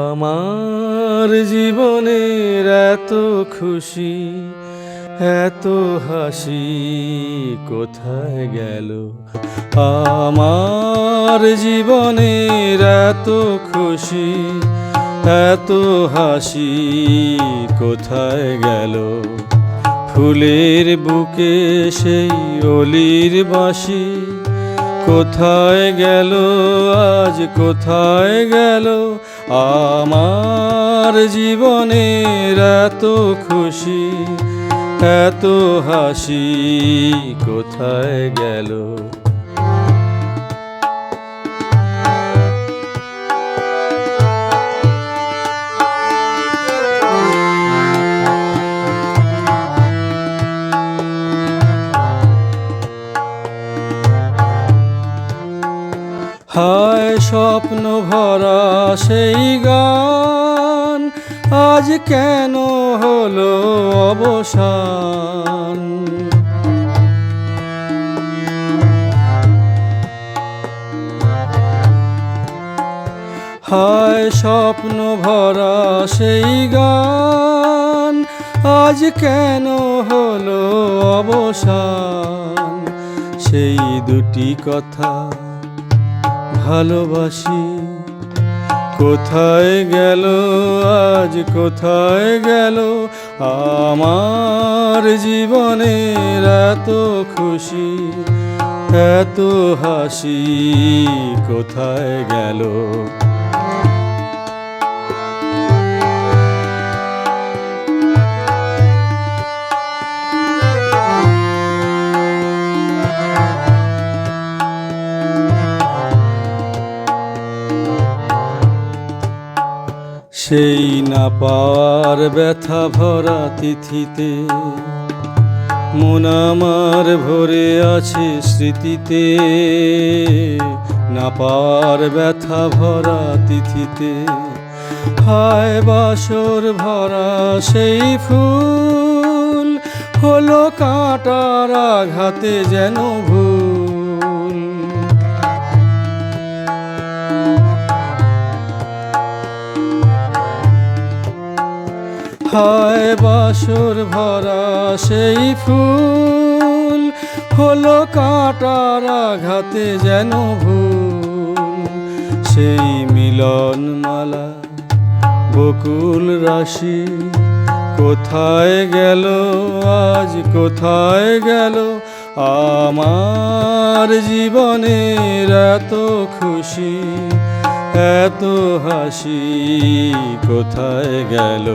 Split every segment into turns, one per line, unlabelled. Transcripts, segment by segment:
আমার জীবনের এত খুশি এত হাসি কোথায় গেল? আমার জীবনের এত খুশি, এত হাসি কোথায় গেল? ফুলের বুকে সেই অলির বাঁশি, কোথায় গেল? আজ কোথায় গেল? আমার জীবনের এত খুশি এত হাসি কোথায় গেল? হায় স্বপ্ন ভরা সেই গান। আজ কেন হলো অবসান? হায় স্বপ্ন ভরা সেই গান, আজ কেন হলো অবসান? সেই দুটি কথা ভালোবাসি। কোথায় গেল আজ কোথায় গেল? আমার জীবনের এত খুশি এত হাসি কোথায় গেল? সেই না পাওয়ার ব্যথা ভরা তিথিতে, মন আমার ভরে আছে স্মৃতিতে। না পাওয়ার ব্যথা ভরা তিথিতে, হায় বাসর ভরা সেই ফুল, হলো কাঁটার আঘাতে যেন ভুল। হায় বাসর ভরা সেই ফুল। হলো কাঁটার আঘাতে যেন ভুল। সেই মিলন মালা বকুল রাশি, কোথায় গেল, আজ কোথায় গেল? আমার জীবনের এত খুশি এত হাসি কোথায় গেল?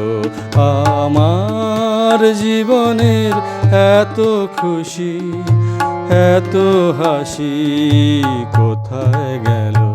আমার জীবনের এত খুশি এত হাসি কোথায় গেল?